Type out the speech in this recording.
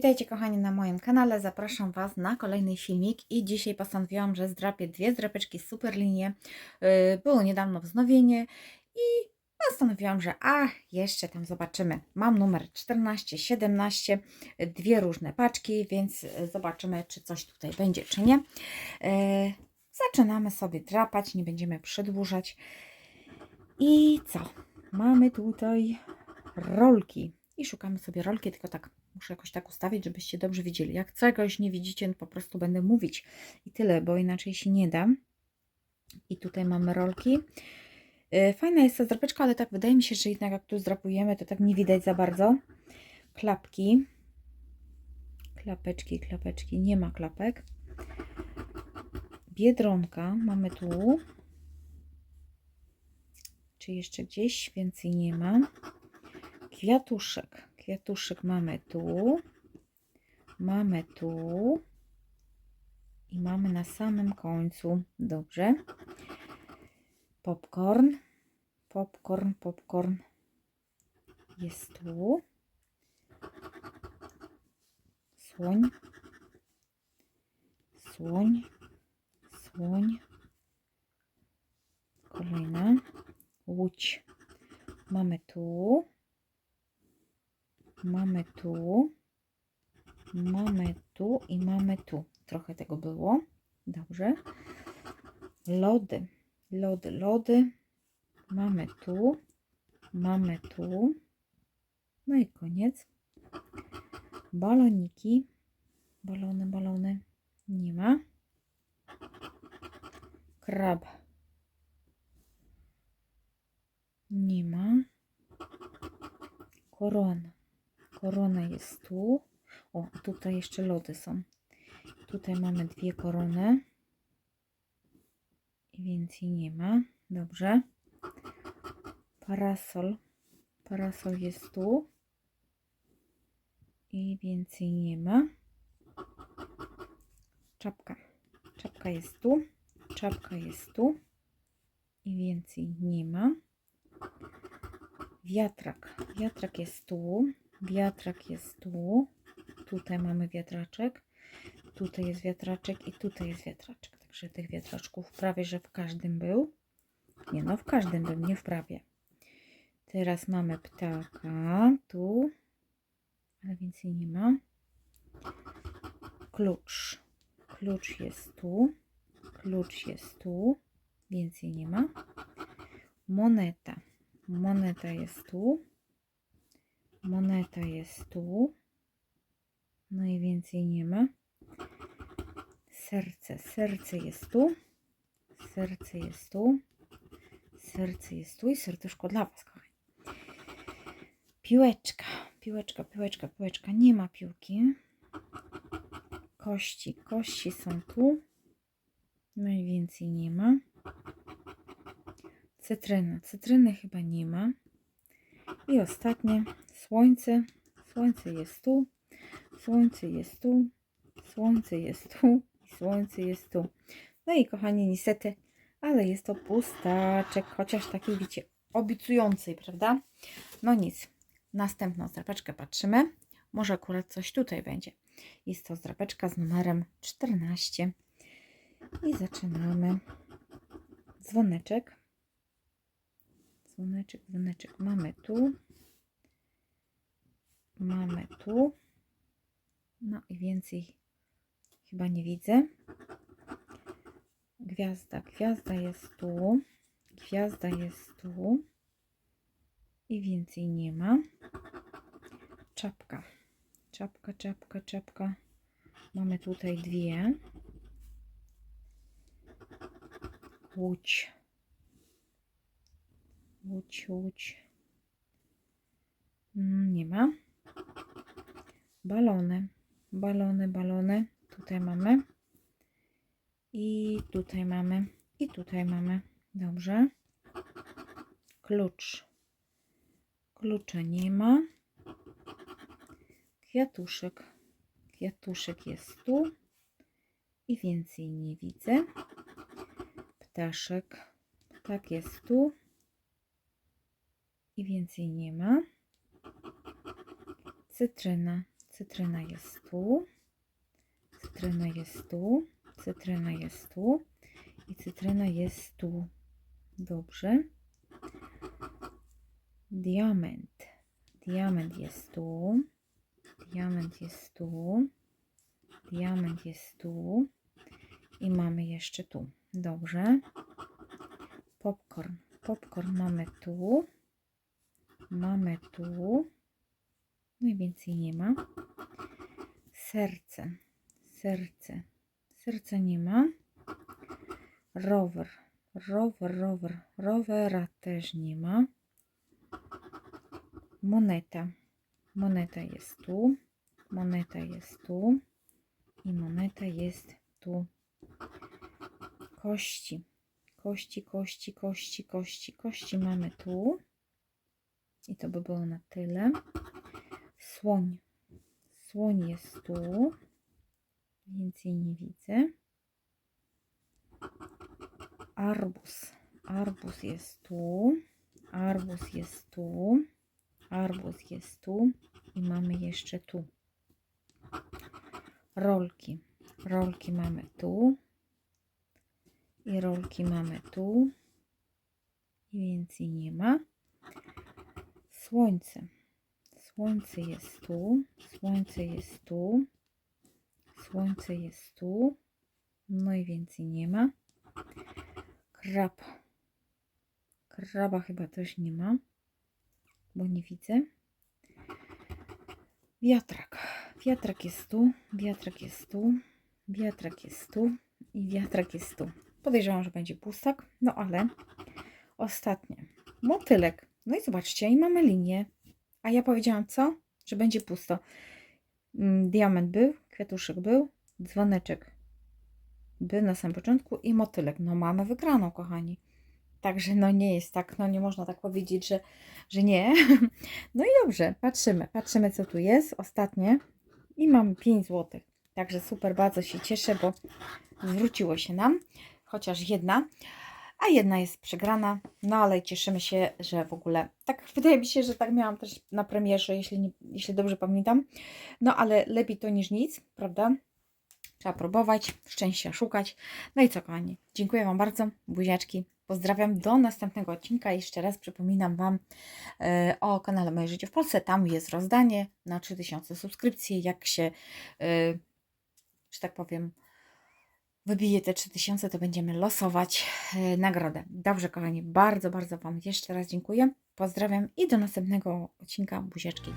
Witajcie kochani na moim kanale, zapraszam Was na kolejny filmik i dzisiaj postanowiłam, że zdrapię dwie zdrapeczki Superlinie. Yy, Było niedawno wznowienie i postanowiłam, że a, jeszcze tam zobaczymy. Mam numer 14, 17, dwie różne paczki, więc yy, zobaczymy, czy coś tutaj będzie, czy nie. Yy, Zaczynamy sobie drapać, nie będziemy przedłużać. I co? Mamy tutaj rolki. I szukamy sobie rolki, tylko tak muszę jakoś tak ustawić, żebyście dobrze widzieli. Jak czegoś nie widzicie, to po prostu będę mówić i tyle, bo inaczej się nie da. I tutaj mamy rolki. Yy, Fajna jest ta zdrapeczka, ale tak wydaje mi się, że jednak jak tu zdrapujemy, to tak nie widać za bardzo. Klapki. Klapeczki, klapeczki. Nie ma klapek. Biedronka mamy tu. Czy jeszcze gdzieś więcej nie ma? Kwiatuszek. Kwiatuszek mamy tu. Mamy tu. I mamy na samym końcu. Dobrze. Popcorn. Popcorn, popcorn. Jest tu. Słoń. Słoń. Słoń. Kolejna. Łódź. Mamy tu. Mamy tu. Mamy tu i mamy tu. Trochę tego było. Dobrze. Lody. Lody, lody. Mamy tu. Mamy tu. No i koniec. Baloniki. Balony, balony. Nie ma. Krab. Nie ma. Korona. Korona jest tu. O, tutaj jeszcze lody są. Tutaj mamy dwie korony. I więcej nie ma. Dobrze. Parasol. Parasol jest tu. I więcej nie ma. Czapka. Czapka jest tu. Czapka jest tu. I więcej nie ma. Wiatrak. Wiatrak jest tu. Wiatrak jest tu. Tutaj mamy wiatraczek. Tutaj jest wiatraczek i tutaj jest wiatraczek. Także tych wiatraczków prawie, że w każdym był. Nie no, w każdym był, nie w prawie. Teraz mamy ptaka. Tu. Ale więcej nie ma. Klucz. Klucz jest tu. Klucz jest tu. Więcej nie ma. Moneta. Moneta jest tu. Moneta jest tu. No i więcej nie ma. Serce. Serce jest tu. Serce jest tu. Serce jest tu i serduszko dla Was, kochani. Piłeczka. Piłeczka, piłeczka, piłeczka. Nie ma piłki. Kości. Kości są tu. No i więcej nie ma. Cytryna. Cytryny chyba nie ma. I ostatnie. Słońce. Słońce jest tu. Słońce jest tu. Słońce jest tu. I słońce jest tu. No i kochani, niestety, ale jest to pustaczek, chociaż takiej, wiecie, obiecującej, prawda? No nic. Następną zdrapeczkę patrzymy. Może akurat coś tutaj będzie. Jest to zdrapeczka z numerem 14. I zaczynamy. Dzwoneczek. Dzwoneczek, dzwoneczek. Mamy tu. Mamy tu. No i więcej chyba nie widzę. Gwiazda. Gwiazda jest tu. Gwiazda jest tu. I więcej nie ma. Czapka. Czapka, czapka, czapka. Mamy tutaj dwie. Łódź. Łódź, łódź. Mm, Nie ma. Balony. Balony, balony. Tutaj mamy. I tutaj mamy. I tutaj mamy. Dobrze. Klucz. Klucza nie ma. Kwiatuszek. Kwiatuszek jest tu. I więcej nie widzę. Ptaszek. Ptak jest tu. I więcej nie ma. Cytryna. Cytryna jest tu. Cytryna jest tu. Cytryna jest tu. I cytryna jest tu. Dobrze. Diament. Diament jest tu. Diament jest tu. Diament jest tu. I mamy jeszcze tu. Dobrze. Popcorn. Popcorn mamy tu. Mamy tu. No i więcej nie ma. Serce. Serce. Serca nie ma. Rower. Rower, rower. Rowera też nie ma. Moneta. Moneta jest tu. Moneta jest tu. I moneta jest tu. Kości. Kości, kości, kości, kości. Kości mamy tu. I to by było na tyle. Słoń. Słoń jest tu. Więcej nie widzę. Arbus. Arbus jest tu. Arbus jest tu. Arbus jest tu. I mamy jeszcze tu. Rolki. Rolki mamy tu. I rolki mamy tu. I więcej nie ma. Słońce. Słońce jest tu. Słońce jest tu. Słońce jest tu. No i więcej nie ma. Krab. Kraba chyba też nie ma, bo nie widzę. Wiatrak. Wiatrak jest tu. Wiatrak jest tu. Wiatrak jest tu. I wiatrak jest tu. Podejrzewam, że będzie pustak. No ale ostatnie. Motylek. No i zobaczcie, i mamy linię. A ja powiedziałam co? Że będzie pusto. Mm, Diament był, kwiatuszek był, dzwoneczek był na samym początku i motylek. No mamy wygraną, kochani. Także no nie jest tak, no nie można tak powiedzieć, że, że nie. No i dobrze, patrzymy, patrzymy co tu jest. Ostatnie i mamy 5 zł. Także super, bardzo się cieszę, bo zwróciło się nam. Chociaż jedna a jedna jest przegrana. No ale cieszymy się, że w ogóle tak wydaje mi się, że tak miałam też na premierze, jeśli, nie, jeśli dobrze pamiętam. No ale lepiej to niż nic, prawda? Trzeba próbować, szczęścia szukać. No i co, kochani? Dziękuję Wam bardzo, buziaczki. Pozdrawiam do następnego odcinka. Jeszcze raz przypominam Wam e, o kanale Moje Życie w Polsce. Tam jest rozdanie na 3000 subskrypcji. Jak się, e, że tak powiem, wybije te 3000, to będziemy losować e, nagrodę. Dobrze, kochani, bardzo, bardzo Wam jeszcze raz dziękuję. Pozdrawiam i do następnego odcinka. Buziaczki.